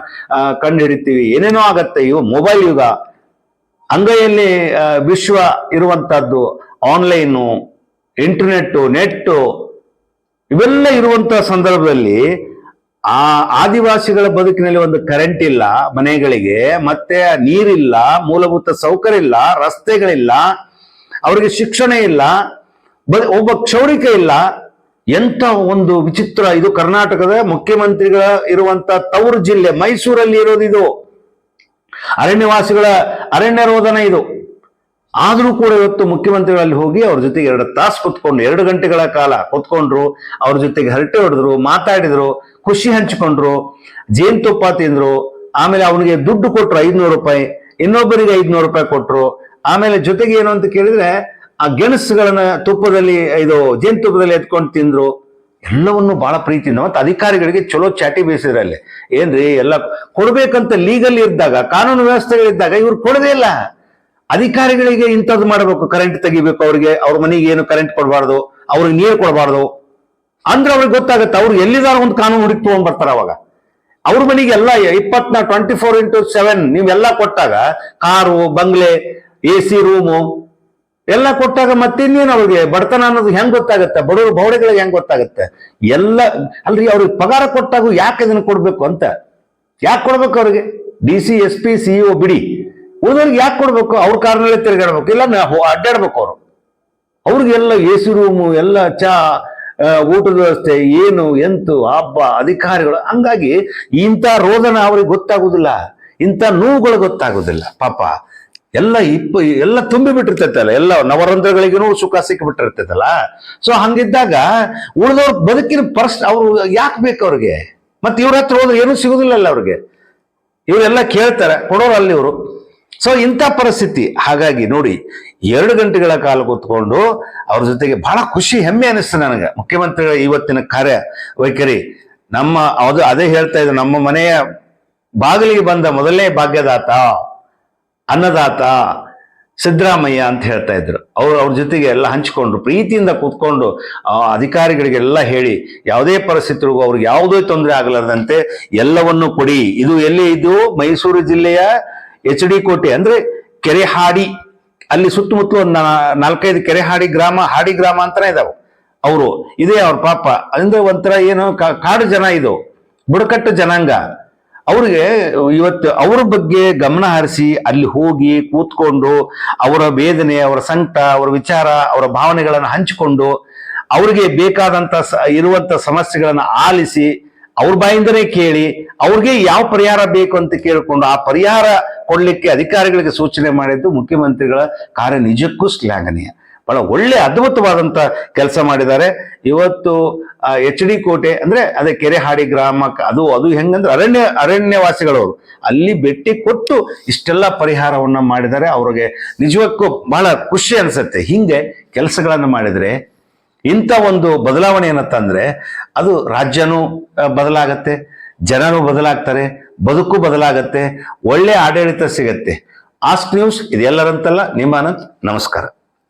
ಕಂಡು ಹಿಡಿತೀವಿ ಏನೇನೋ ಆಗತ್ತೆ, ಇವು ಮೊಬೈಲ್ ಯುಗ. ಅಂಗೈಯಲ್ಲಿ ವಿಶ್ವ ಇರುವಂತಹದ್ದು ಆನ್ಲೈನು ಇಂಟರ್ನೆಟ್ಟು ನೆಟ್ಟು ಇವೆಲ್ಲ ಇರುವಂತ ಸಂದರ್ಭದಲ್ಲಿ ಆ ಆದಿವಾಸಿಗಳ ಬದುಕಿನಲ್ಲಿ ಒಂದು ಕರೆಂಟ್ ಇಲ್ಲ, ಮನೆಗಳಿಗೆ, ಮತ್ತೆ ನೀರಿಲ್ಲ, ಮೂಲಭೂತ ಸೌಕರ್ಯ ಇಲ್ಲ, ರಸ್ತೆಗಳಿಲ್ಲ, ಅವರಿಗೆ ಶಿಕ್ಷಣ ಇಲ್ಲ ಬ- ಒಬ್ಬ ಕ್ಷೌರಿಕ ಇಲ್ಲ ಎಂತ ಒಂದು ವಿಚಿತ್ರ ಇದು ಕರ್ನಾಟಕದ ಮುಖ್ಯಮಂತ್ರಿಗಳ ಇರುವಂತ ತವರು ಜಿಲ್ಲೆ, ಮೈಸೂರಲ್ಲಿ ಇರೋದು ಇದು. ಅರಣ್ಯವಾಸಿಗಳ ಅರಣ್ಯ ರೋಧನ ಇದು. ಆದರೂ ಕೂಡ ಇವತ್ತು ಮುಖ್ಯಮಂತ್ರಿಗಳಲ್ಲಿ ಹೋಗಿ ಅವ್ರ ಜೊತೆಗೆ ಎರಡು ತಾಸು ಕುತ್ಕೊಂಡು, ಎರಡು ಗಂಟೆಗಳ ಕಾಲ ಕುತ್ಕೊಂಡ್ರು, ಅವ್ರ ಜೊತೆಗೆ ಹರಟೆ ಹೊಡೆದ್ರು, ಮಾತಾಡಿದ್ರು, ಖುಷಿ ಹಂಚಿಕೊಂಡ್ರು ಜೇನುತುಪ್ಪ ತಿಂದ್ರು, ಆಮೇಲೆ ಅವನಿಗೆ ದುಡ್ಡು ಕೊಟ್ರು ಐದ್ನೂರು ರೂಪಾಯಿ, ಇನ್ನೊಬ್ಬರಿಗೆ ಐದ್ನೂರು ರೂಪಾಯಿ ಕೊಟ್ರು, ಆಮೇಲೆ ಜೊತೆಗೆ ಏನು ಅಂತ ಕೇಳಿದ್ರೆ ಆ ಗೆಣಸುಗಳನ್ನ ತುಪ್ಪದಲ್ಲಿ, ಇದು ಜೇನುತುಪ್ಪದಲ್ಲಿ ಎತ್ಕೊಂಡು ತಿಂದ್ರು, ಎಲ್ಲವನ್ನು ಬಹಳ ಪ್ರೀತಿಯಿಂದ ಮತ್ತೆ ಅಧಿಕಾರಿಗಳಿಗೆ ಚಲೋ ಚಾಟಿ ಬೇಸಿದ್ರೆ ಅಲ್ಲಿ. ಏನ್ರಿ, ಎಲ್ಲ ಕೊಡ್ಬೇಕಂತ ಲೀಗಲ್ ಇದ್ದಾಗ, ಕಾನೂನು ವ್ಯವಸ್ಥೆಗಳಿದ್ದಾಗ ಇವ್ರು ಕೊಡದೇ ಇಲ್ಲ. ಅಧಿಕಾರಿಗಳಿಗೆ ಇಂಥದ್ದು ಮಾಡಬೇಕು ಕರೆಂಟ್ ತೆಗಿಬೇಕು ಅವ್ರಿಗೆ, ಅವ್ರ ಮನೆಗೆ ಏನು ಕರೆಂಟ್ ಕೊಡಬಾರ್ದು, ಅವ್ರಿಗೆ ನೀರು ಕೊಡಬಾರ್ದು. ಅಂದ್ರೆ ಅವ್ರಿಗೆ ಗೊತ್ತಾಗುತ್ತೆ, ಅವ್ರು ಎಲ್ಲಿದಾರ ಒಂದು ಕಾನೂನು ಹುಡುಕಿ ತಗೊಂಡ್ ಬರ್ತಾರ ಅವಾಗ. ಅವ್ರ ಮನೆಗೆ ಎಲ್ಲ ಇಪ್ಪತ್ನಾಲ್ಕು ಟ್ವೆಂಟಿ ಫೋರ್ ಇಂಟು ಸೆವೆನ್ ನೀವೆಲ್ಲ ಕೊಟ್ಟಾಗ, car, Bangle A C room ಎಲ್ಲ ಕೊಟ್ಟಾಗ ಮತ್ತಿನ್ನೇನು ಅವ್ರಿಗೆ ಬಡತನ ಅನ್ನೋದು ಹೆಂಗ್ ಗೊತ್ತಾಗುತ್ತೆ? ಬಡವರು ಬೌಡೆಗಳಿಗೆ ಹೆಂಗ್ ಗೊತ್ತಾಗುತ್ತೆ? ಎಲ್ಲ, ಅಲ್ರಿ ಅವ್ರಿಗೆ ಪಗಾರ ಕೊಟ್ಟಾಗ ಯಾಕೆ ಇದನ್ನ ಕೊಡ್ಬೇಕು ಅಂತ? ಯಾಕೆ ಕೊಡ್ಬೇಕು ಅವ್ರಿಗೆ? D C, S P CEO ಬಿಡಿ ಉಳಿದವ್ರಿಗೆ ಯಾಕೆ ಕೊಡ್ಬೇಕು? ಅವ್ರ ಕಾರ್ನಲ್ಲೇ ತಿರುಗಾಡ್ಬೇಕು. ಇಲ್ಲ ಅಡ್ಡಾಡ್ಬೇಕು ಅವರು. ಅವ್ರಿಗೆಲ್ಲ ಎ ಸಿ ರೂಮು, ಎಲ್ಲ ಚಾ ಊಟದ ವ್ಯವಸ್ಥೆ, ಏನು, ಎಂತು, ಹಬ್ಬ, ಅಧಿಕಾರಿಗಳು, ಹಂಗಾಗಿ ಇಂಥ ರೋದನ ಅವ್ರಿಗೆ ಗೊತ್ತಾಗುದಿಲ್ಲ. ಇಂಥ ನೋವುಗಳು ಗೊತ್ತಾಗುದಿಲ್ಲ. ಪಾಪ. ಎಲ್ಲ ಇಪ್ಪ, ಎಲ್ಲ ತುಂಬಿ ಬಿಟ್ಟಿರ್ತೈತಲ್ಲ, ಎಲ್ಲ ನವರಂಧ್ರಗಳಿಗೂ ಸುಖ ಸಿಕ್ಕಿಬಿಟ್ಟಿರ್ತೈತಲ್ಲ ಸೊ ಹಂಗಿದ್ದಾಗ ಉಳಿದವ್ರ ಬದುಕಿನ ಪರ್ಸ್, ಅವ್ರು ಯಾಕೆ ಬೇಕು ಅವ್ರಿಗೆ? ಮತ್ತೆ ಇವ್ರ ಹತ್ರ ಹೋದ್ರೆ ಏನೂ ಸಿಗುದಿಲ್ಲಲ್ಲ ಅವ್ರಿಗೆ. ಇವರೆಲ್ಲ ಕೇಳ್ತಾರೆ, ಕೊಡೋರು ಅಲ್ಲಿ ಇವರು. ಸೊ ಇಂಥ ಪರಿಸ್ಥಿತಿ. ಹಾಗಾಗಿ ನೋಡಿ, ಎರಡು ಗಂಟೆಗಳ ಕಾಲ ಕೂತ್ಕೊಂಡು ಅವ್ರ ಜೊತೆಗೆ ಬಹಳ ಖುಷಿ, ಹೆಮ್ಮೆ ಅನಿಸ್ತು ನನಗೆ. ಮುಖ್ಯಮಂತ್ರಿಗಳ ಇವತ್ತಿನ ಕಾರ್ಯ, ವೈಖರಿ. ನಮ್ಮ, ಅದು, ಅದೇ ಹೇಳ್ತಾ ಇದ್ರು, ನಮ್ಮ ಮನೆಯ ಬಾಗಿಲಿಗೆ ಬಂದ ಮೊದಲನೇ ಭಾಗ್ಯದಾತ. ಅನ್ನದಾತ ಸಿದ್ದರಾಮಯ್ಯ ಅಂತ ಹೇಳ್ತಾ ಇದ್ರು. ಅವರು ಅವ್ರ ಜೊತೆಗೆ ಎಲ್ಲ ಹಂಚಿಕೊಂಡ್ರು. ಪ್ರೀತಿಯಿಂದ ಕೂತ್ಕೊಂಡು ಅಧಿಕಾರಿಗಳಿಗೆಲ್ಲ ಹೇಳಿ, ಯಾವುದೇ ಪರಿಸ್ಥಿತಿಗೂ ಅವ್ರಿಗೆ ಯಾವುದೇ ತೊಂದರೆ ಆಗಲಾರದಂತೆ ಎಲ್ಲವನ್ನು ಕೊಡಿ. ಇದು ಎಲ್ಲಿ ಇದು? ಮೈಸೂರು ಜಿಲ್ಲೆಯ ಎಚ್ ಡಿ ಕೋಟೆ ಅಂದ್ರೆ ಕೆರೆಹಾಡಿ, ಅಲ್ಲಿ ಸುತ್ತಮುತ್ತಲು ಒಂದು ನಾಲ್ಕೈದು ಕೆರೆಹಾಡಿ ಗ್ರಾಮ, ಹಾಡಿ ಗ್ರಾಮ ಅಂತಾನೆ ಇದಾವೆ. ಅವರು, ಇದೇ ಅವ್ರ ಪಾಪ. ಅಂದ್ರೆ ಒಂಥರ ಏನು ಕಾಡು ಜನ ಇದು, ಬುಡಕಟ್ಟು ಜನಾಂಗ. ಅವ್ರಿಗೆ ಇವತ್ತು ಅವ್ರ ಬಗ್ಗೆ ಗಮನ ಹರಿಸಿ ಅಲ್ಲಿ ಹೋಗಿ ಕೂತ್ಕೊಂಡು ಅವರ ವೇದನೆ, ಅವರ ಸಂಕಟ, ಅವರ ವಿಚಾರ, ಅವರ ಭಾವನೆಗಳನ್ನು ಹಂಚಿಕೊಂಡು ಅವ್ರಿಗೆ ಬೇಕಾದಂತ ಇರುವಂತ ಸಮಸ್ಯೆಗಳನ್ನು ಆಲಿಸಿ ಅವ್ರ ಬಾಯಿಂದನೇ ಕೇಳಿ ಅವ್ರಿಗೆ ಯಾವ ಪರಿಹಾರ ಬೇಕು ಅಂತ ಕೇಳಿಕೊಂಡು ಆ ಪರಿಹಾರ ಕೊಡ್ಲಿಕ್ಕೆ ಅಧಿಕಾರಿಗಳಿಗೆ ಸೂಚನೆ ಮಾಡಿದ್ದು ಮುಖ್ಯಮಂತ್ರಿಗಳ ಕಾರ್ಯ ನಿಜಕ್ಕೂ ಶ್ಲಾಘನೀಯ. ಬಹಳ ಒಳ್ಳೆ ಅದ್ಭುತವಾದಂಥ ಕೆಲಸ ಮಾಡಿದ್ದಾರೆ. ಇವತ್ತು ಎಚ್ ಡಿ ಕೋಟೆ, ಅಂದರೆ ಅದೇ ಕೆರೆಹಾಡಿ ಗ್ರಾಮ ಅದು ಅದು ಹೆಂಗಂದ್ರೆ ಅರಣ್ಯ ಅರಣ್ಯವಾಸಿಗಳವರು ಅಲ್ಲಿ ಭೇಟಿ ಕೊಟ್ಟು ಇಷ್ಟೆಲ್ಲ ಪರಿಹಾರವನ್ನು ಮಾಡಿದ್ದಾರೆ. ಅವ್ರಿಗೆ ನಿಜಕ್ಕೂ ಬಹಳ ಖುಷಿ ಅನಿಸುತ್ತೆ. ಹಿಂಗೆ ಕೆಲಸಗಳನ್ನು ಮಾಡಿದರೆ, ಇಂಥ ಒಂದು ಬದಲಾವಣೆಯನ್ನು ತಂದ್ರೆ ಅದು ರಾಜ್ಯನೂ ಬದಲಾಗತ್ತೆ, ಜನರು ಬದಲಾಗ್ತಾರೆ, ಬದುಕು ಬದಲಾಗತ್ತೆ, ಒಳ್ಳೆ ಆಡಳಿತ ಸಿಗತ್ತೆ. ಆಸ್ಕ್ ನ್ಯೂಸ್ ಇದೆಲ್ಲರಂತಲ್ಲ ನಿಮ್ಮ ಅನಂತ್, ನಮಸ್ಕಾರ.